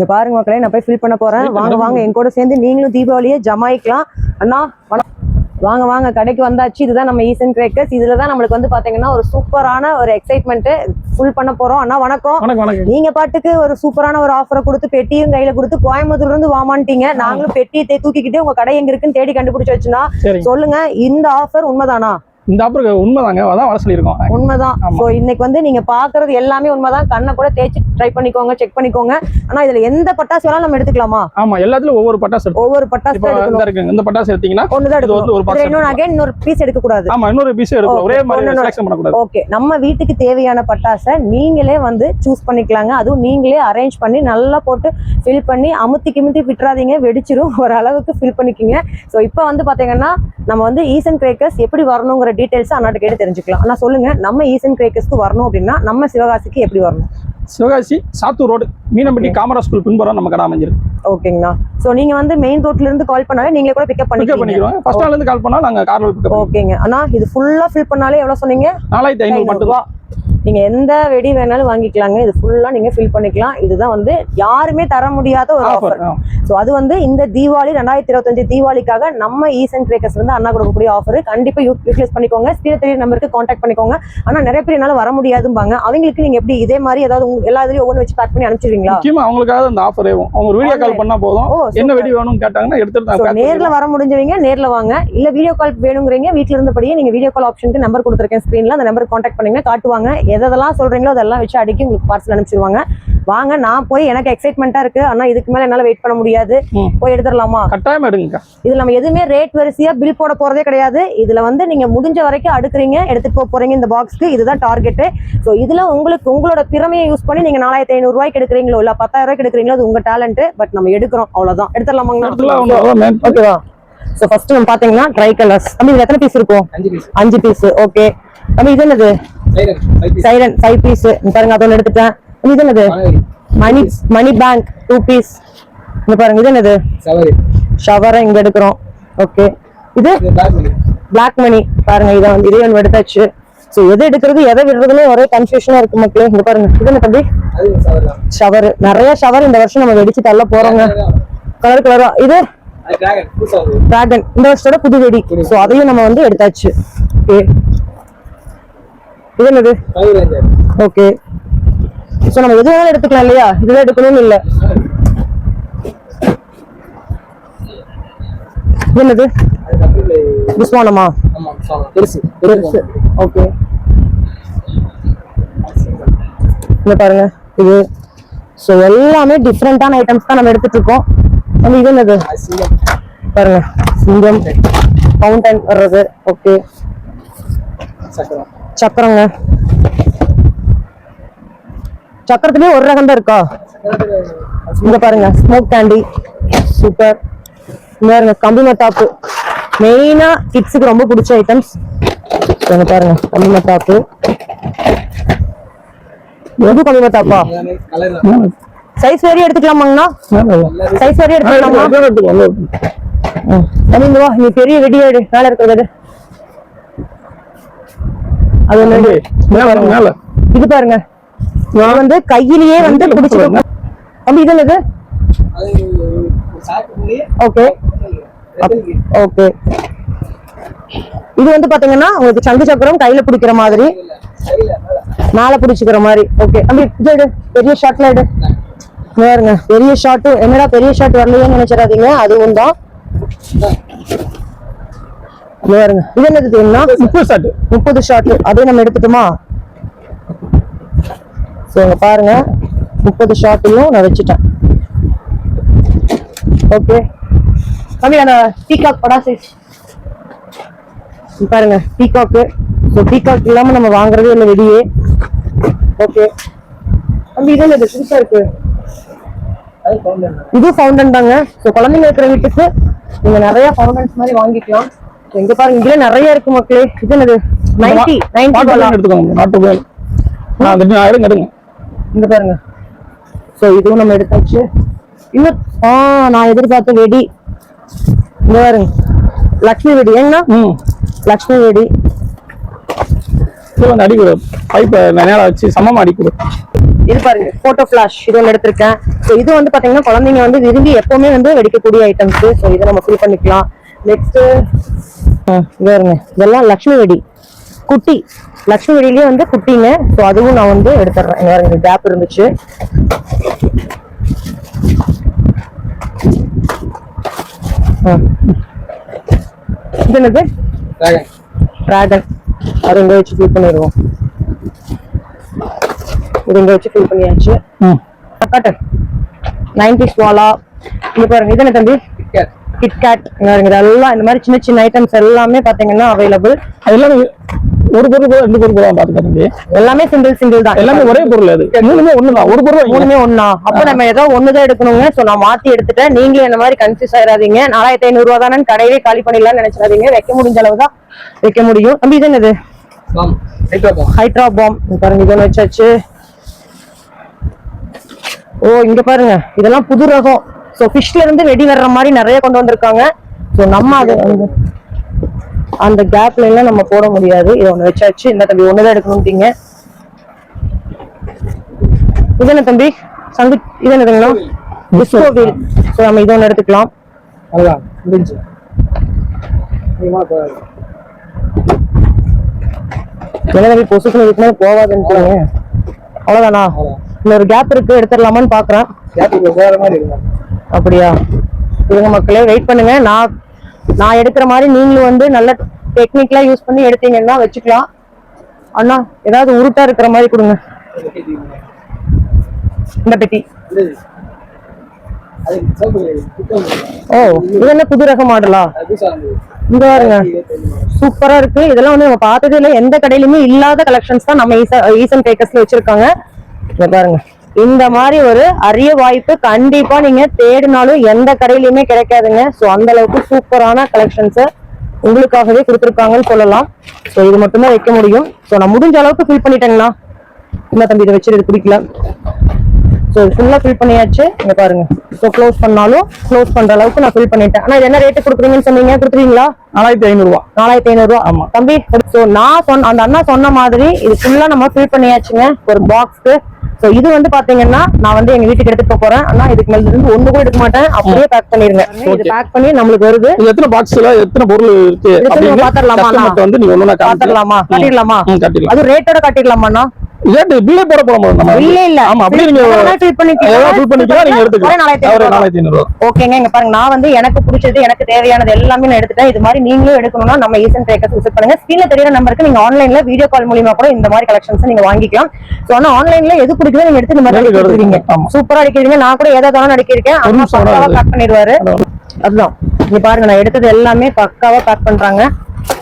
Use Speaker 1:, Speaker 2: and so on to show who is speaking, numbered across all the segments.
Speaker 1: இங்க பாருங்க மக்களே நான் போய் ஃபில் பண்ண போறேன். வாங்க வாங்க என் கூட சேர்ந்து நீங்களும் தீபாவளியை ஜமாயிக்கலாம். அண்ணா வணக்கம் வாங்க வாங்க கடைக்கு வந்தாச்சு. இதுதான் நம்ம ஈசன் கிரேக்கர்ஸ் இதுல தான் நம்மளுக்கு வந்து பாத்தீங்கன்னா ஒரு சூப்பரான ஒரு எக்ஸைட்மெண்ட் ஃபுல் பண்ண போறோம். அண்ணா வணக்கம். நீங்க பாட்டுக்கு ஒரு சூப்பரான ஒரு ஆஃபரை கொடுத்து பெட்டியும் கையில கொடுத்து கோயம்புத்தூர்ல இருந்து வாமான்ட்டீங்க. நாங்களும் பெட்டியை தூக்கிக்கிட்டு உங்க கடை எங்க இருக்குன்னு தேடி கண்டுபிடிச்சு வச்சுனா சொல்லுங்க. இந்த ஆஃபர் உண்மைதானா?
Speaker 2: இந்த ஆப்பர் உண்மைதாங்க. அதான் வர சொல்லியிருக்கோம்.
Speaker 1: உண்மைதான். ஸோ இன்னைக்கு வந்து நீங்க பாக்குறது எல்லாமே உண்மைதான். கண்ணை கூட தேய்ச்சி ட்ரை பண்ணிக்கோங்க செக் பண்ணிக்கோங்க. ஆனா இதுல எந்த பட்டாசு வேணாலும் நம்ம எடுத்துக்கலாமா?
Speaker 2: ஆமா எல்லாத்துலயும் ஒவ்வொரு பட்டாசு
Speaker 1: ஒவ்வொரு பட்டாசு
Speaker 2: இருக்குங்க இந்த பட்டாசு எடுத்தீங்கன்னா
Speaker 1: ஒண்ணுதான்
Speaker 2: ஒரு
Speaker 1: இன்னொன்னு
Speaker 2: எடுத்துக்கலாம்.
Speaker 1: அகைன் இன்னொரு பீஸ் எடுக்க கூடாது
Speaker 2: ஆமா இன்னொரு பீஸ் எடுக்கலாம். ஒரே மாதிரி செலக்ஷன்
Speaker 1: ஓகே நம்ம வீட்டுக்கு தேவையான பட்டாசை நீங்களே வந்து சூஸ் பண்ணிக்கலாங்க. அதுவும் நீங்களே அரேஞ்ச் பண்ணி நல்லா போட்டு ஃபில் பண்ணி அமுத்தி கிமுத்தி விட்டுறாதீங்க. வெடிச்சிரும். ஒரு அளவுக்கு ஃபில் பண்ணிக்கிங்க. ஸோ இப்போ வந்து பாத்தீங்கன்னா நம்ம வந்து ஈசன் கிரேக்கர்ஸ் எப்படி வரணுங்கிற டீடைல்ஸ் அண்ணாட்ட கேட்டு தெரிஞ்சுக்கலாம். ஆனா சொல்லுங்க நம்ம ஈசன் கிரேக்கர்ஸ்க்கு வரணும் அப்படின்னா நம்ம சிவகாசிக்கு எப்படி வரணும்?
Speaker 2: சிவகாசி சாத்தூர் ரோடு மீனம்பட்டி காமரா ஸ்கூல் பின்புறம் நம்ம கடை அமைஞ்சிருக்கு.
Speaker 1: ஓகேங்கண்ணா ஸோ நீங்க வந்து மெயின் ரோட்ல இருந்து கால் பண்ணாலே நீங்களே கூட பிக்கப்
Speaker 2: பிக்கப்
Speaker 1: பண்ணிக்கலாம்
Speaker 2: பண்ணிக்கிறோம். ஃபர்ஸ்ட் நாள்ல இருந்து கால் பண்ணா நாங்க கார்ல பிக்கப்
Speaker 1: ஓகேங்க அண்ணா இது ஃபுல்லா ஃபில் பண்ணாலே எவ்வளவு சொன்னீங்க?
Speaker 2: நாலாயிரத்தி ஐநூறு மட்டும்.
Speaker 1: நீங்க எந்த வெடி வேணாலும் வாங்கிக்கலாங்க. இது ஃபுல்லா நீங்க ஃபில் பண்ணிக்கலாம். இதுதான் வந்து யாருமே தர முடியாத ஒரு ஆஃபர் ஸோ அது வந்து இந்த தீபாவளி ரெண்டாயிரத்தி இருபத்தஞ்சு தீபாவளிக்காக நம்ம ஈசன் கிரேக்கர்ஸ் வந்து அண்ணா கொடுக்கக்கூடிய ஆஃபர் கண்டிப்பா யூட்டிலைஸ் பண்ணிக்கோங்க. ஸ்கிரீன் தெரிய நம்பருக்கு காண்டாக்ட் பண்ணிக்கோங்க. ஆனா நிறைய பேர் என்னால வர முடியாதும்பாங்க. அவங்களுக்கு நீங்க எப்படி இதே மாதிரி ஏதாவது உங்க- எல்லா இதுலயும் ஒவ்வொன்று வச்சு பேக் பண்ணி அனுப்பிச்சிருவீங்களா
Speaker 2: அவங்களுக்காக அந்த ஆஃபர் அவங்க வீடியோ கால் பண்ணா போதும். என்ன வெடி வேணும்னு கேட்டாங்கன்னா எடுத்துட்டு
Speaker 1: நேர்ல வர முடிஞ்சவங்க நேர்ல வாங்க. இல்ல வீடியோ கால் வேணுங்கிறீங்க வீட்ல இருந்தபடியே நீங்க வீடியோ கால் ஆப்ஷனுக்கு நம்பர் கொடுத்துருக்கேன் ஸ்க்ரீன்ல அந்த நம்பருக்கு காண்டாக்ட் பண்ணீங்கன்னா காட்டுவாங்க. எதெல்லாம் சொல்றீங்களோ அதெல்லாம் வச்சு அடிக்கி உங்களுக்கு பார்சல் அனுப்பிச்சிருவாங்க. வாங்க நான் போய் எனக்கு எக்ஸைட்மெண்ட்டா இருக்கு. ஆனா இதுக்கு மேல என்னால வெயிட் பண்ண முடியாது. போய் எடுத்துடலாமா?
Speaker 2: கட்டாயமா எடுங்கக்கா.
Speaker 1: இதுல நம்ம எதுவுமே ரேட் வரிசையா பில் போட போறதே கிடையாது. இதுல வந்து நீங்க முடிஞ்ச வரைக்கும் அடுக்குறீங்க எடுத்துட்டு போக போறீங்க இந்த பாக்ஸ்க்கு இதுதான் டார்கெட் ஸோ இதுல உங்களுக்கு உங்களோட திறமையை யூஸ் பண்ணி நீங்க நாலாயிரத்தி ஐநூறு ரூபாய்க்கு எடுக்கிறீங்களோ இல்ல பத்தாயிரம் ரூபாய்க்கு எடுக்கிறீங்களோ அது உங்க டேலண்ட் பட் நம்ம எடுக்கிறோம். அவ்வளவுதான். எடுத்துடலாமாங்க
Speaker 2: main.
Speaker 1: ஓகேவா ஸோ ஃபர்ஸ்ட் நம்ம பாத்தீங்கன்னா ட்ரை கலர்ஸ் தம்பி இதுல எத்தனை பீஸ் இருக்கும்?
Speaker 3: அஞ்சு பீஸ்
Speaker 1: அஞ்சு பீஸ் ஓகே தம்பி இது என்னது?
Speaker 3: சைலண்ட் ஃபைவ் பீஸ்
Speaker 1: பாருங்க அதொன்னு எடுத்துட்டேன். இது என்னது? Money. Money bank two piece இங்க பாருங்க இது என்னது? ஷவரை இங்க எடுக்கிறோம். ஓகே இது பிளாக் மணி பாருங்க இதை வந்து இதே ஒன்று எடுத்தாச்சு. ஸோ எது எடுக்கிறது எதை விடுறதுன்னு ஒரே கன்ஃபியூஷனா இருக்கு மக்களே. இங்க பாருங்க இது என்ன தம்பி? ஷவர் நிறைய ஷவர் இந்த வருஷம் நம்ம வெடிச்சு தள்ள போறோங்க. கலர் கலரா இது?
Speaker 3: டிராகன்
Speaker 1: இந்த வருஷத்தோட புது வெடி. ஸோ அதையும் நம்ம வந்து எடுத்தாச்சு. ஓகே இது என்னது ஓகே ஸோ நம்ம எது வேணாலும் எடுத்துக்கலாம் இல்லையா? இதுதான் எடுக்கணும்னு இல்லை. என்னது? விஸ்வானமா? ஓகே இந்த பாருங்க. இது. ஸோ எல்லாமே டிஃப்ரெண்டான ஐட்டம்ஸ் தான் நம்ம எடுத்துட்டு இருக்கோம். நம்ம இது என்னது? பாருங்க. சிங்கம். ஃபவுண்டன் வர்றது. ஓகே
Speaker 3: சக்கரம்.
Speaker 1: சக்கரங்க. சக்கரத்துலயே ஒரு ரகம் தான் இருக்கா? இங்க பாருங்க ஸ்மோக் கேண்டி சூப்பர் பாருங்க கம்பி மத்தாப்பு மெயினா கிட்ஸுக்கு ரொம்ப பிடிச்ச ஐட்டம்ஸ் இங்க பாருங்க கம்பி மத்தாப்பு எது கம்பி மத்தாப்பா சைஸ் வேறே எடுத்துக்கலாமாங்கண்ணா? சைஸ் வேறே எடுத்துக்கலாமா? நீ பெரிய வெடி எடு மேல இருக்கிறது. அது.
Speaker 2: மேல மேல
Speaker 1: இது பாருங்க. நான் வந்து கையிலேயே வந்து பிடிச்சிட்டு தம்பி இது என்னது? ஓகே. ஓகே. இது வந்து பாத்தீங்கன்னா உங்களுக்கு சங்கு சக்கரம் கையில பிடிக்கிற மாதிரி.
Speaker 3: மேல
Speaker 1: பிடிச்சிக்கிற மாதிரி. ஓகே. தம்பி இது எடு. பெரிய ஷாட்ல எடு. பாருங்க. பெரிய ஷாட் என்னடா பெரிய ஷாட் வரலையேன்னு நினைச்சிடாதீங்க. அதுவும் தான். இங்க பாருங்க. இது என்னது தெரியுமா
Speaker 2: முப்பது ஷாட்
Speaker 1: முப்பது ஷாட் அதே நம்ம எடுத்துட்டோமா? ஸோ இங்க பாருங்க. முப்பது ஷாட்டையும் நான் வச்சுட்டேன். ஓகே தம்பி அந்த பீகாக் படா சைஸ் பாருங்க பீகாக்கு ஸோ பீகாக் இல்லாம நம்ம வாங்குறதே இல்லை வெளியே. ஓகே தம்பி இது என்னது புதுசா இருக்கு.
Speaker 3: அது கவுண்டர்
Speaker 1: இது ஃபவுண்டன் தாங்க. ஸோ குழந்தைங்க இருக்கிற வீட்டுக்கு நீங்கள் நிறைய ஃபவுண்டன்ஸ் மாதிரி வாங்கிக்கலாம். இங்க பாருங்க இதுல நிறைய இருக்கு மக்களே. இது என்னது? நைன்டி நைன்டி
Speaker 2: எடுத்துக்கோங்க நாட்டு நான் அந்த எடுங்க
Speaker 1: இங்க பாருங்க. சோ இதுவும் நம்ம எடுத்தாச்சு. இன்னும் ஆ நான் எதிர்பார்த்த வெடி. இங்க பாருங்க. லக்ஷ்மி வெடி.
Speaker 2: ம்.
Speaker 1: லக்ஷ்மி வெடி.
Speaker 2: வந்து அடிக்கூடாது பைப்பை நேரம் வச்சு சமமா அடிக்கூடாது
Speaker 1: இது பாருங்க போட்டோ ஃபிளாஷ் இது ஒன்று எடுத்திருக்கேன். ஸோ இது வந்து பாத்தீங்கன்னா குழந்தைங்க வந்து விரும்பி எப்பவுமே வந்து வெடிக்கக்கூடிய ஐட்டம்ஸ் ஸோ இதை நம்ம ஃபில் பண்ணிக்கலாம். நெக்ஸ்ட் பாருங்க இதெல்லாம் லக்ஷ்மி வெடி. குட்டி. லக்ஷ்மி வெடியிலேயே வந்து குட்டிங்க. ஸோ அதுவும் நான் வந்து எடுத்துடுறேன். இங்க பாருங்க கேப் இருந்துச்சு. ஆ. இது என்னது
Speaker 3: டிராகன்
Speaker 1: அது இங்க வச்சு ஃபில் பண்ணிடுவோம். இது இங்க வச்சு ஃபில் பண்ணியாச்சு.
Speaker 2: ம்.
Speaker 1: காட்டு. நைன்டிஸ் வாலா இங்க பாருங்க. இது என்ன தம்பி?
Speaker 3: கிட்கேட்
Speaker 1: இதெல்லாம் இந்த மாதிரி சின்ன சின்ன ஐட்டம்ஸ் எல்லாமே பாத்தீங்கன்னா அவைலபிள்
Speaker 2: அது எல்லாமே ஒரு பொருள் ரெண்டு பொருள் தம்பி.
Speaker 1: எல்லாமே சிங்கிள் சிங்கிள் தான்.
Speaker 2: எல்லாமே ஒரே பொருள் அது. மூணுமே ஒண்ணுதான். ஒரு பொருள்.
Speaker 1: மூணுமே ஒண்ணா. அப்ப நம்ம ஏதோ ஒண்ணுதான் எடுக்கணுங்க சோ நான் மாத்தி எடுத்துட்டேன். நீங்களும் இந்த மாதிரி கன்ஃபியூஸ் ஆயிடாதீங்க நாலாயிரத்தி ஐநூறு ரூபா தானே கடையிலே காலி பண்ணிடலாம்னு நினைச்சிடாதீங்க. வைக்க முடிஞ்ச அளவு தான் வைக்க முடியும். தம்பி இது என்னது?
Speaker 3: பாம் ஹைட்ரா பாம்
Speaker 1: பாருங்க இது வச்சாச்சு. ஓ இங்க பாருங்க. இதெல்லாம் புது ரகம். சோ ஃபிஷ்ல இருந்து வெடி வர்ற மாதிரி நிறைய கொண்டு வந்திருக்காங்க. சோ நம்ம அது அந்த கேப்ல எல்லாம் நம்ம போட முடியாது. இதை ஒண்ணு வச்சாச்சு இந்த தம்பி ஒண்ணுதான் எடுக்கணும்ட்டீங்க. இது என்ன தம்பி? சங்கு இது என்னதுங்களா டிஸ்கோ வீல் சோ நம்ம இது ஒண்ணு எடுத்துக்கலாம்.
Speaker 3: அவ்வளோதான்
Speaker 1: என்ன தம்பி பொசுக்குன்னு இதுக்கு மேல போகாதுன்னு அவ்வளவுதானா. இன்னொரு கேப் இருக்கு எடுத்துடலாமான்னு பாக்குறேன். அப்படியா? இருங்க மக்களே வெயிட் பண்ணுங்க. நான் நான் எடுக்கிற மாதிரி நீங்களும் வந்து நல்ல டெக்னிக்லாம் யூஸ் பண்ணி எடுத்தீங்கன்னா வச்சுக்கலாம். அண்ணா ஏதாவது உருட்டா இருக்கிற மாதிரி கொடுங்க. இந்த பெட்டி. ஓ இது என்ன புது ரக மாடலா? இங்க பாருங்க. சூப்பரா இருக்கு. இதெல்லாம் வந்து நம்ம பார்த்ததே இல்லை. எந்த கடையிலுமே இல்லாத கலெக்ஷன்ஸ் தான் நம்ம ஈசன் பேக்கர்ஸ்ல வச்சிருக்காங்க. இங்க பாருங்க. இந்த மாதிரி ஒரு அரிய வாய்ப்பு கண்டிப்பா நீங்க தேடினாலும் எந்த கடையிலுமே கிடைக்காதுங்க. சோ அந்த அளவுக்கு சூப்பரான கலெக்ஷன்ஸ் உங்களுக்காகவே கொடுத்துருக்காங்கன்னு சொல்லலாம். சோ இது மட்டும்தான் வைக்க முடியும். சோ நான் முடிஞ்ச அளவுக்கு ஃபில் பண்ணிட்டேங்கண்ணா. என்ன தம்பி இதை வச்சு இது பிடிக்கல. ஸோ ஃபுல்லா ஃபில் பண்ணியாச்சு. இங்க பாருங்க. ஸோ க்ளோஸ் பண்ணாலும் க்ளோஸ் பண்ற அளவுக்கு நான் ஃபில் பண்ணிட்டேன். ஆனா இது என்ன ரேட்டு கொடுக்குறீங்கன்னு சொன்னீங்க? கொடுத்துருவீங்களா?
Speaker 2: நாலாயிரத்தி ஐநூறு ரூபா
Speaker 1: நாலாயிரத்தி ஐநூறு ரூபா
Speaker 2: ஆமா.
Speaker 1: தம்பி சோ நான் சொன்ன அந்த அண்ணா சொன்ன மாதிரி இது ஃபுல்லா நம்ம ஃபில் பண்ணியாச்சுங்க. ஒரு பாக்ஸ்க்கு சோ இது வந்து பாத்தீங்கன்னா நான் வந்து எங்க வீட்டுக்கு எடுத்துட்டு போறேன். ஆனா இதுக்கு மேல இருந்து ஒண்ணு கூட எடுக்க மாட்டேன். அப்படியே பேக் பண்ணிருங்க. இது பேக் பண்ணி நம்மளுக்கு வருது.
Speaker 2: இது எத்தனை பாக்ஸ்ல எத்தனை பொருள் இருக்கு?
Speaker 1: பாத்திரலாமா
Speaker 2: வந்து நீங்க ஒண்ணு
Speaker 1: பாத்திரலாமா? கட்டிடலாம்? அது ரேட்டோட கட்டிடலாமாண்ணா
Speaker 2: ரேட்டு பில்லே போட போட முடியும் நம்ம
Speaker 1: இல்ல இல்ல.
Speaker 2: ஆமா அப்படியே நீங்க
Speaker 1: ஃபில் பண்ணிக்கலாம்
Speaker 2: fill பண்ணிக்கலாம் நீங்க எடுத்துக்கலாம்.
Speaker 1: நாலாயிரத்தி
Speaker 2: ஒரு
Speaker 1: ஐநூறு
Speaker 2: நாலாயிரத்தி ஐநூறு ரூபா
Speaker 1: ஓகேங்க இங்க பாருங்க. நான் வந்து எனக்கு பிடிச்சது எனக்கு தேவையானது எல்லாமே நான் எடுத்துட்டேன். இது மாதிரி நீங்களும் எடுக்கணும்னா நம்ம ஈசன் பேக்கர்ஸ் விசிட் பண்ணுங்க. ஸ்கிரீன்ல தெரியற நம்பருக்கு நீங்க ஆன்லைன்ல வீடியோ கால் மூலியமா கூட இந்த மாதிரி கலெக்ஷன்ஸ் நீங்க வாங்கிக்கலாம். சோ ஆனா ஆன்லைன்ல எது பிடிக்குதோ நீங்க எடுத்து இந்த மாதிரி
Speaker 2: எடுத்து
Speaker 1: எடுத்துக்கிறீங்க. சூப்பரா அடிக்கிறீங்க. நான் கூட ஏதாவது அடிக்கிறேன்
Speaker 2: ஒரு
Speaker 1: அண்ணா
Speaker 2: நிமிஷம்
Speaker 1: பக்காவா. பேக் பண்ணிடுவாரு. அதுதான். இங்க பாருங்க நான் எடுத்தது எல்லாமே பக்காவா பேக் பண்றாங்க.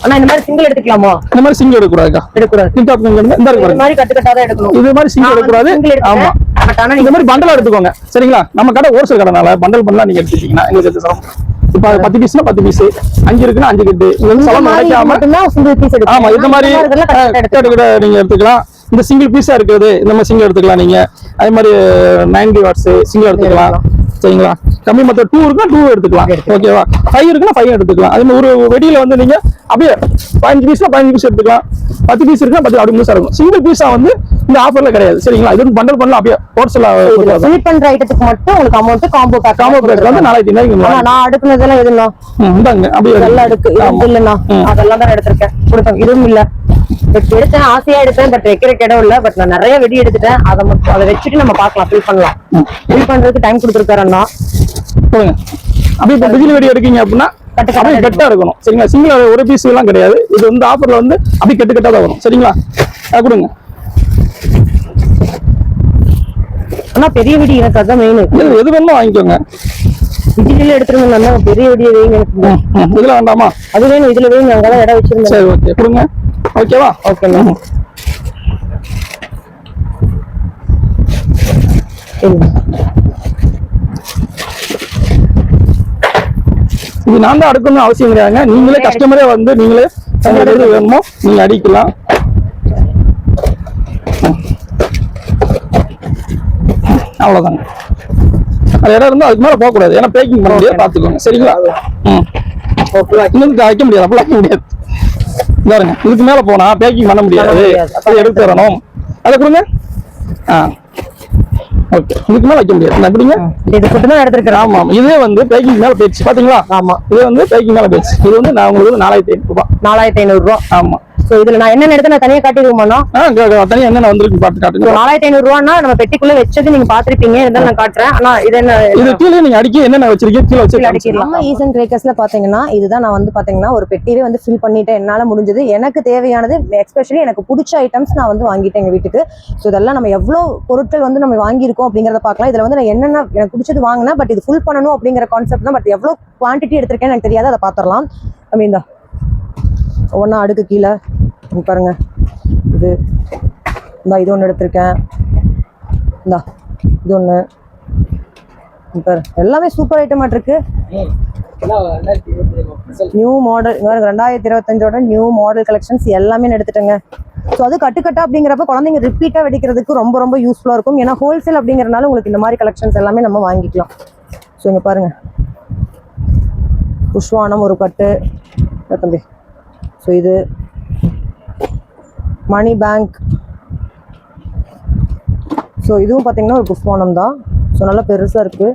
Speaker 1: ஆனா இந்த மாதிரி சிங்கிள் எடுத்துக்கலாமா?
Speaker 2: இந்த மாதிரி சிங்கிள் எடுக்கக்கூடாதுக்கா.
Speaker 1: எடுக்கக்கூடாது.
Speaker 2: டிக்டாக் இந்த இருக்கு
Speaker 1: மாதிரி எடுக்கணும்.
Speaker 2: இது மாதிரி சிங்கிள்
Speaker 1: single
Speaker 2: ஆமா.
Speaker 1: ஆனா
Speaker 2: இந்த மாதிரி பண்டலா எடுத்துக்கோங்க. சரிங்களா? நம்ம கடை ஹோல்சேல் கடைனால பண்டல் பண்ணலாம் நீங்க எடுத்துட்டீங்கன்னா எங்களுக்கு சிரமம் இப்ப பத்து பீஸ்னா பத்து பீஸ் அஞ்சு இருக்குன்னா அஞ்சு கட்டு. ஆமா இந்த மாதிரி நீங்க எடுத்துக்கலாம். இந்த சிங்கிள் பீஸா இருக்குது இந்த மாதிரி சிங்கிள் எடுத்துக்கலாம் நீங்க. அதே மாதிரி நைன்டி வாட்ஸ் சிங்கிள் எடுத்துக்கலாம். சரிங்களா? கம்மி மத்த டூ இருக்குன்னா டூ எடுத்துக்கலாம். ஓகேவா ஃபைவ் இருக்குன்னா ஃபைவ் எடுத்துக்கலாம். அதே மாதிரி ஒரு வெடியில வந்து நீங்க அப்படியே பதினஞ்சு பீஸ்னா பதினஞ்சு பீஸ் எடுத்துக்கலாம். பத்து பீஸ் இருக்குன்னா பத்து அப்படி முழுசா இருக்கும். சிங்கிள் பீஸா வந்து இந்த ஆஃபர்ல கிடையாது. சரிங்களா? இது பண்டல் பண்ணலாம். அப்படியே ஹோல்சேலா
Speaker 1: ஃபில் பண்ற ஐட்டத்துக்கு மட்டும் உங்களுக்கு amount combo pack
Speaker 2: combo pack வந்து
Speaker 1: ஆனா
Speaker 2: ஐநூறு
Speaker 1: நான் அடுக்குனதெல்லாம் எதுனா
Speaker 2: இந்தாங்க. அப்படியே
Speaker 1: இதெல்லாம் எடுக்கு. இது
Speaker 2: ஆமா.
Speaker 1: இல்லைண்ணா.
Speaker 2: ம்.
Speaker 1: அதெல்லாம் தான் எடுத்திருக்கேன். கொடுத்தேன் இதுவும் இல்ல. பட் எடுத்தேன். ஆசையா எடுத்தேன். பட் வைக்கிறக்கு இடம் இல்ல. பட் நான் நிறைய வெடி எடுத்துட்டேன். அதை மட்டும் அதை வச்சுட்டு நம்ம பார்க்கலாம். ஃபில் பண்ணலாம். ஃபில் பண்றதுக்கு டைம் கொடுத்துருக்காரு அண்ணா.
Speaker 2: போடுங்க அப்படியே இப்போ பிஜிலி வெடி எடுக்கீங்க அப்படின்னா அப்படியே கட்டா இருக்கணும். சரிங்களா? சிங்கிள் ஒரு பீஸ் எல்லாம் கிடையாது. இது வந்து ஆஃபர்ல வந்து அப்படியே கட்டு கட்டா தான் வரும். சரிங்களா? அது கொடுங்க.
Speaker 1: ஆனா பெரிய வெடி எனக்கு அதான் மெயின்
Speaker 2: எது வேணுமோ வாங்கிக்கோங்க.
Speaker 1: பிஜிலில எடுத்துருங்க பெரிய வெடியை வைங்க எனக்கு.
Speaker 2: இதுல வேண்டாமா?
Speaker 1: அது வேணும் இதுல வைங்க அங்கதான் இடம் வச்சிருந்தேன்.
Speaker 2: சரி ஓகே கொடுங்க. ஓகேவா
Speaker 1: ஓகேண்ணா சரிங்க.
Speaker 2: இது நான் தான் அடுக்கணும்னு அவசியம் கிடையாதுங்க நீங்களே கஸ்டமரே வந்து நீங்களே உங்களுக்கு எது வேணுமோ நீங்க அடிக்கலாம். ம். அவ்வளவுதாங்க அது இடம் அதுக்கு மேல போக கூடாது ஏன்னா பேக்கிங் பண்ண முடியாது பாத்துக்கோங்க சரிங்களா? ம். இன்னும் வைக்க முடியாது. அப்பெல்லாம் வைக்க முடியாது. பாருங்க இதுக்கு மேல போனா பேக்கிங் பண்ண முடியாது. அதை எடுத்து தரணும் அதை கொடுங்க. ஆ. ஓகே இதுக்கு மேல வைக்க முடியாது. அப்படிங்க
Speaker 1: இது மட்டும் தான் எடுத்திருக்கிறேன்
Speaker 2: ஆமா இதே வந்து பேக்கிங் மேல போயிடுச்சு. பாத்தீங்களா?
Speaker 1: ஆமா.
Speaker 2: இது வந்து பேக்கிங் மேல போயிடுச்சு. இது வந்து நான் உங்களுக்கு நாலாயிரத்தி ஐநூறு ரூபாய்
Speaker 1: நாலாயிரத்தி ஐநூறு ரூபா.
Speaker 2: ஆமா.
Speaker 1: சோ இதுல நான் என்னென்ன எடுத்து நான் தனியா காட்டிடுவோம்னா
Speaker 2: தனியா என்னென்ன வந்திருக்கு பார்த்து
Speaker 1: ஸோ
Speaker 2: காட்டுங்க
Speaker 1: நாலாயிரத்தி ஐநூறு ரூபான்னா நம்ம பெட்டிக்குள்ள வச்சது நீங்க பாத்திருப்பீங்க. இருந்தாலும் நான் காட்டுறேன். ஆனா இது என்ன
Speaker 2: இது கீழே நீங்க அடிக்க என்னென்ன வச்சிருக்கீங்க? கீழே வச்சு
Speaker 1: அடிக்கலாம் நம்ம ஈசன் கிரேக்கர்ஸ்ல பாத்தீங்கன்னா இதுதான் நான் வந்து பாத்தீங்கன்னா ஒரு பெட்டியே வந்து ஃபில் பண்ணிட்டேன் என்னால முடிஞ்சது. எனக்கு தேவையானது எஸ்பெஷலி எனக்கு பிடிச்ச ஐட்டம்ஸ் நான் வந்து வாங்கிட்டேன் எங்க வீட்டுக்கு. ஸோ இதெல்லாம் நம்ம எவ்வளவு பொருட்கள் வந்து நம்ம வாங்கியிருக்கோம் அப்படிங்கறத பார்க்கலாம் இதுல வந்து நான் என்னென்ன எனக்கு பிடிச்சது வாங்கினேன் பட் இது ஃபுல் பண்ணணும் அப்படிங்கிற கான்செப்ட் தான். பட் எவ்வளவு குவான்டிட்டி எடுத்திருக்கேன்னு எனக்கு தெரியாது. அதை பாத்திரலாம். ஐ ஒன்றா அடுக்கு கீழே. பாருங்க. இது இந்தா இது ஒன்று எடுத்திருக்கேன். இந்தா இது ஒன்று பாரு. எல்லாமே சூப்பர் ஐட்டமாக இருக்கு. நியூ மாடல் ரெண்டாயிரத்தி இருபத்தஞ்சோட நியூ மாடல் கலெக்ஷன்ஸ் எல்லாமே எடுத்துட்டேங்க. ஸோ அது கட்டுக்கட்டா அப்படிங்கிறப்ப குழந்தைங்க ரிப்பீட்டாக வெடிக்கிறதுக்கு ரொம்ப ரொம்ப யூஸ்ஃபுல்லாக இருக்கும். ஏன்னா ஹோல்சேல் அப்படிங்கிறனால உங்களுக்கு இந்த மாதிரி கலெக்ஷன்ஸ் எல்லாமே நம்ம வாங்கிக்கலாம். ஸோ இங்கே பாருங்க. புஷ்வானம் ஒரு கட்டு. தம்பி. ஸோ இது மணி பேங்க் ஸோ இதுவும் பார்த்தீங்கன்னா ஒரு புஷ்வானம் தான். ஸோ நல்லா பெருசாக இருக்குது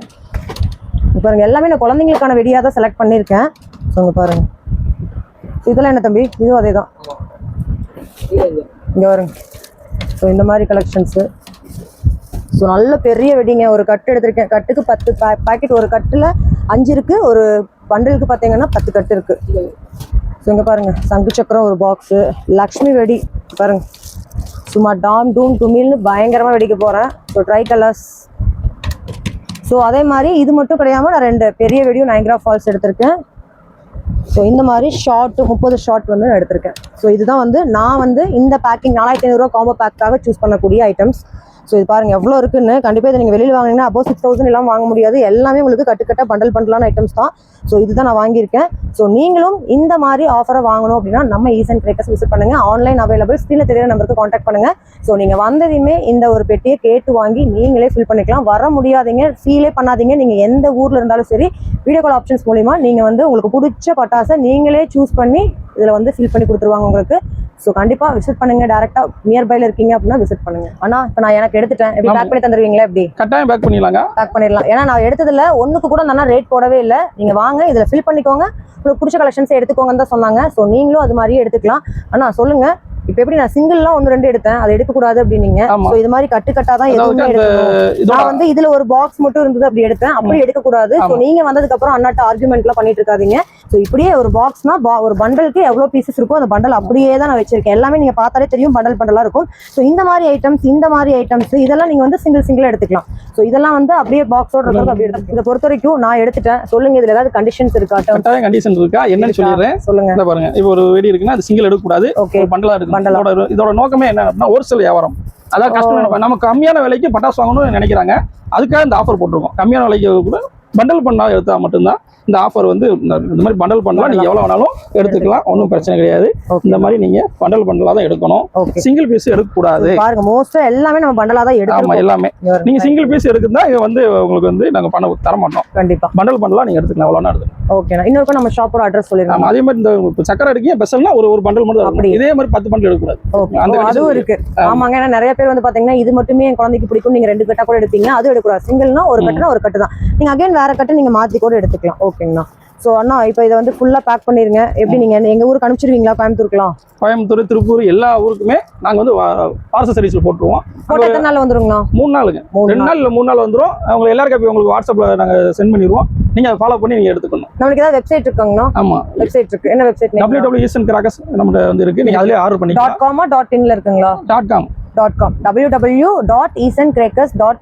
Speaker 1: இப்போ எல்லாமே நான் குழந்தைங்களுக்கான வெடியாக தான் செலக்ட் பண்ணியிருக்கேன் ஸோ இங்கே பாருங்கள் இதெல்லாம் என்ன தம்பி? இதுவும் அதே தான் இங்கே வருங்க ஸோ இந்த மாதிரி கலெக்ஷன்ஸு ஸோ நல்ல பெரிய வெடிங்க ஒரு கட்டு எடுத்திருக்கேன். கட்டுக்கு பத்து பாக்கெட் ஒரு கட்டில் அஞ்சு இருக்குது ஒரு பண்டலுக்கு பார்த்தீங்கன்னா பத்து கட்டு இருக்குது ஸோ இங்கே பாருங்கள் சங்கு சக்கரம் ஒரு பாக்ஸு லக்ஷ்மி வெடி பாருங்க. சும்மா டாம் டூம் டுமில்னு பயங்கரமாக வெடிக்க போகிறேன் ஸோ ட்ரை கலர்ஸ் ஸோ அதே மாதிரி இது மட்டும் கிடையாமல் நான் ரெண்டு பெரிய வெடியும் நயங்கரா ஃபால்ஸ் எடுத்திருக்கேன். ஸோ இந்த மாதிரி ஷார்ட் முப்பது ஷார்ட் வந்து நான் எடுத்திருக்கேன். ஸோ இதுதான் வந்து நான் வந்து இந்த பேக்கிங் நாலாயிரத்தி ஐநூறுரூவா காம்போ பேக்காக சூஸ் பண்ணக்கூடிய ஐட்டம்ஸ் ஸோ இது பாருங்கள் எவ்வளோ இருக்குன்னு. கண்டிப்பாக இதை நீங்கள் வெளியில் வாங்கினீங்கன்னா அப்போ சிக்ஸ் தௌசண்ட் எல்லாம் வாங்க முடியாது. எல்லாமே உங்களுக்கு கட்டுக்கட்ட பண்டல் பண்டலான ஐட்டம்ஸ் தான். ஸோ இதுதான் நான் வாங்கியிருக்கேன். ஸோ நீங்களும் இந்த மாதிரி ஆஃபரை வாங்கணும் அப்படின்னா நம்ம ஈசன் கிரேக்கர்ஸ் விசிட் பண்ணுங்க. ஆன்லைன் அவைலபிள் ஸ்க்ரீனில் தெரியுற நம்பருக்கு காண்டாக்ட் பண்ணுங்க. ஸோ நீங்கள் வந்ததையுமே இந்த ஒரு பெட்டியை கேட்டு வாங்கி நீங்களே ஃபில் பண்ணிக்கலாம். வர முடியாதீங்க ஃபீலே பண்ணாதீங்க. நீங்கள் எந்த ஊரில் இருந்தாலும் சரி வீடியோ கால் ஆப்ஷன்ஸ் மூலிமா நீங்கள் வந்து உங்களுக்கு பிடிச்ச பட்டாசை நீங்களே சூஸ் பண்ணி இதில் வந்து ஃபில் பண்ணி கொடுத்துருவாங்க உங்களுக்கு. ஸோ கண்டிப்பாக விசிட் பண்ணுங்க. டேரெக்டாக நியர்பைல இருக்கீங்க அப்படின்னா விசிட் பண்ணுங்க. ஆனா இப்போ நான் எனக்கு எடுத்துட்டேன். எப்படி. பேக் பண்ணி தந்துருவீங்களா எப்படி?
Speaker 2: கட்டாயம் பேக் பண்ணிடலாங்க.
Speaker 1: பேக் பண்ணிடலாம். ஏன்னா நான் எடுத்ததுல ஒண்ணுக்கு கூட நான் ரேட் போடவே இல்லை. நீங்க வாங்க இதுல ஃபில் பண்ணிக்கோங்க. உங்களுக்கு பிடிச்ச கலெக்ஷன்ஸ் எடுத்துக்கோங்கன்னு தான் சொன்னாங்க. ஸோ நீங்களும் அது மாதிரியே எடுத்துக்கலாம். ஆனா சொல்லுங்க. இப்போ எப்படி நான் சிங்கிள்லாம் ஒன்று ரெண்டு எடுத்தேன். அதை எடுக்கக்கூடாது அப்படின்னீங்க. ஸோ இது மாதிரி கட்டு கட்டா தான் எதுவுமே எடுக்கணும். நான் வந்து இதுல ஒரு பாக்ஸ் மட்டும் இருந்தது அப்படி எடுத்தேன். அப்படி எடுக்கக்கூடாது. ஸோ
Speaker 2: ஆமா.
Speaker 1: நீங்க வந்ததுக்கு அப்புறம் அண்ணாட்ட ஆர்குமெண்ட்லாம் பண்ணிட்டு இருக்காதீங்க. ஸோ இப்படியே ஒரு பாக்ஸ்னா ஒரு பண்டலுக்கு எவ்வளவு பீசஸ் இருக்கும் அந்த பண்டல் அப்படியே தான் நான் வச்சிருக்கேன். எல்லாமே நீங்க பார்த்தாலே தெரியும் பண்டல் பண்டலா இருக்கும். ஸோ இந்த மாதிரி ஐட்டம்ஸ் இந்த மாதிரி ஐட்டம்ஸ் இதெல்லாம் நீங்க வந்து சிங்கிள் சிங்கிள் எடுத்துக்கலாம். ஸோ இதெல்லாம் வந்து அப்படியே பாக்ஸோட இருக்கிறது அப்படியே இதை பொறுத்த வரைக்கும் நான் எடுத்துட்டேன். சொல்லுங்க இதுல ஏதாவது கண்டிஷன்ஸ் இருக்கா?
Speaker 2: கண்டிஷன் இருக்கா? என்னன்னு சொல்லிடுறேன்.
Speaker 1: சொல்லுங்க.
Speaker 2: பாருங்க. இப்போ ஒரு வெடி இருக்குன்னா அது சிங்கிள் எடுக்கக்கூடாது.
Speaker 1: ஓகே
Speaker 2: ஒரு பண்டலா இருக்கு
Speaker 1: ஆ.
Speaker 2: இதோட இதோட நோக்கமே என்ன அப்படின்னா ஒரு சில வியாபாரம். அதாவது கஸ்டமர் நம்ம கம்மியான விலைக்கு பட்டாசு வாங்கணும்னு நினைக்கிறாங்க. அதுக்காக இந்த ஆஃபர் போட்டிருக்கோம். கம்மியான விலைக்கு கூட பண்டல் பண்ணா எடுத்தா மட்டும்தான் இந்த ஆஃபர் வந்து இந்த மாதிரி பண்டல் பண்ணலாம் நீங்க எவ்வளவு வேணாலும் எடுத்துக்கலாம். ஒன்றும் பிரச்சனை கிடையாது. இந்த மாதிரி நீங்க பண்டல் பண்ணலா தான் எடுக்கணும். சிங்கிள் பீஸ் எடுக்கக்கூடாது.
Speaker 1: பாருங்க மோஸ்டா எல்லாமே நம்ம பண்டலா தான் எடுத்துருக்கோம்
Speaker 2: எல்லாமே. நீங்க சிங்கிள் பீஸ் எடுக்குதா இது வந்து உங்களுக்கு வந்து நாங்க பண்ண தர மாட்டோம்
Speaker 1: கண்டிப்பா.
Speaker 2: பண்டல் பண்ணலாம் நீங்க எடுத்துக்கலாம். எவ்வளோ எடுத்துக்கலாம்.
Speaker 1: ஓகேண்ணா இன்னொரு நம்ம ஷாப்போட அட்ரஸ்
Speaker 2: ஆமா
Speaker 1: சொல்லிருக்காங்க
Speaker 2: அதே மாதிரி இந்த சக்கரை எடுக்கீங்க பெசல்னா ஒரு ஒரு பண்டல் மட்டும்
Speaker 1: அப்படி.
Speaker 2: இதே மாதிரி பத்து பண்டல் எடுக்கக்கூடாது.
Speaker 1: ஓகே அதுவும் இருக்கு.
Speaker 2: ஆமா.
Speaker 1: ஆமாங்க ஏன்னா நிறைய பேர் வந்து பாத்தீங்கன்னா இது மட்டுமே என் குழந்தைக்கு பிடிக்கும் நீங்க ரெண்டு கட்டா கூட எடுப்பீங்க. அது எடுக்கூடாது சிங்கிள்னா ஒரு. கட்டுனா ஒரு கட்டு தான். நீங்க அகைன் வேற கட்டு நீங்க மாத்தி கூட எடுத்துக்கலாம். ஓகேங்கண்ணா சோ அண்ணா இப்போ இதை வந்து ஃபுல்லா பேக் பண்ணிருங்க. எப்படி நீங்க எங்க ஊருக்கு அனுப்பிச்சிருவீங்களா? கோயம்புத்தூருக்குலாம்?
Speaker 2: கோயம்புத்தூர் திருப்பூர் எல்லா ஊருக்குமே நாங்க வந்து பார்சல் சர்வீஸ்ல போட்டுருவோம்.
Speaker 1: போட்டு எத்தனை நாள் வந்துருங்கண்ணா
Speaker 2: மூணு நாளுங்க. ரெண்டு
Speaker 1: நாள்.
Speaker 2: இல்ல மூணு நாள் வந்துரும். அவங்க எல்லாருக்கும் உங்களுக்கு வாட்ஸ்அப்ல நாங்க சென்ட் பண்ணிடுவோம். நீங்க அதை ஃபாலோ பண்ணி நீங்க எடுத்துக்கணும்.
Speaker 1: நம்மளுக்கு ஏதாவது வெப்சைட் இருக்காங்கண்ணா?
Speaker 2: ஆமா.
Speaker 1: வெப்சைட் இருக்கு. என்ன website
Speaker 2: W W Eesan crackers நம்மகிட்ட வந்து இருக்கு. நீங்க அதுலயே ஆர்டர் பண்ணிக்கலாம்.
Speaker 1: டாட் காமா டாட் இன்ல இருக்குங்களா?
Speaker 2: Dot com
Speaker 1: dot com W W dot Eesan crackers dot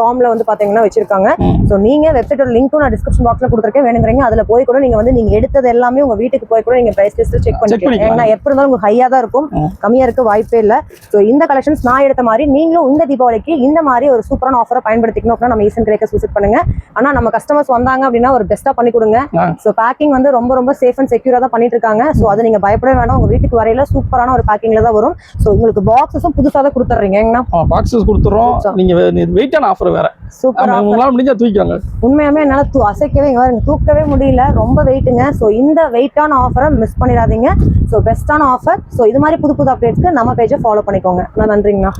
Speaker 1: காம்ல வந்து பாத்தீங்கன்னா வச்சிருக்காங்க. ஸோ நீங்க வெப்சைட்டோட லிங்க்கும் நான் டிஸ்கிரிப்ஷன் பாக்ஸ்ல கொடுத்துருக்கேன். வேணுங்கிறீங்க அதுல போய் கூட நீங்க வந்து நீங்க எடுத்தது எல்லாமே உங்க வீட்டுக்கு போய் கூட நீங்க பிரைஸ் லிஸ்ட் செக் பண்ணிக்கலாம். ஏன்னா எப்ப இருந்தாலும் உங்களுக்கு ஹையா தான் இருக்கும். கம்மியா இருக்க வாய்ப்பே இல்ல. ஸோ இந்த கலெக்ஷன்ஸ் நான் எடுத்த மாதிரி நீங்களும் இந்த தீபாவளிக்கு இந்த மாதிரி ஒரு சூப்பரான ஆஃபரை பயன்படுத்திக்கணும் அப்படின்னா நம்ம ஈசன் கிரேக்கர்ஸ் விசிட் பண்ணுங்க. ஆனா நம்ம கஸ்டமர்ஸ் வந்தாங்க அப்படின்னா ஒரு பெஸ்ட்டா பண்ணி கொடுங்க. ஸோ பேக்கிங் வந்து ரொம்ப ரொம்ப சேஃப் அண்ட் செக்யூரா தான் பண்ணிட்டு இருக்காங்க. ஸோ அது நீங்க பயப்படவே வேணாம். உங்க வீட்டுக்கு வரையில சூப்பரான ஒரு பேக்கிங்ல தான் வரும். ஸோ உங்களுக்கு பாக்ஸஸும் புதுசா தான் கொடுத்துட்றீங்க. ஏங்கண்ணா
Speaker 2: பாக்ஸஸ் கொடுத்துறோம். நீங்க வெயிட்டான ஆஃபர் வேற.
Speaker 1: சூப்பரா
Speaker 2: உங்களால முடிஞ்சா தூக்கிக்கோங்க.
Speaker 1: உண்மையாமே என்னால தூ அசைக்கவே இங்க பாருங்க தூக்கவே முடியல ரொம்ப வெயிட்டுங்க ஸோ இந்த வெயிட்டான ஆஃபரை மிஸ் பண்ணிடாதீங்க. ஸோ பெஸ்ட்டான ஆஃபர் ஸோ இது மாதிரி புது புது அப்டேட்ஸ்க்கு நம்ம பேஜை ஃபாலோ பண்ணிக்கோங்க. நான் நன்றிங்கண்ணா.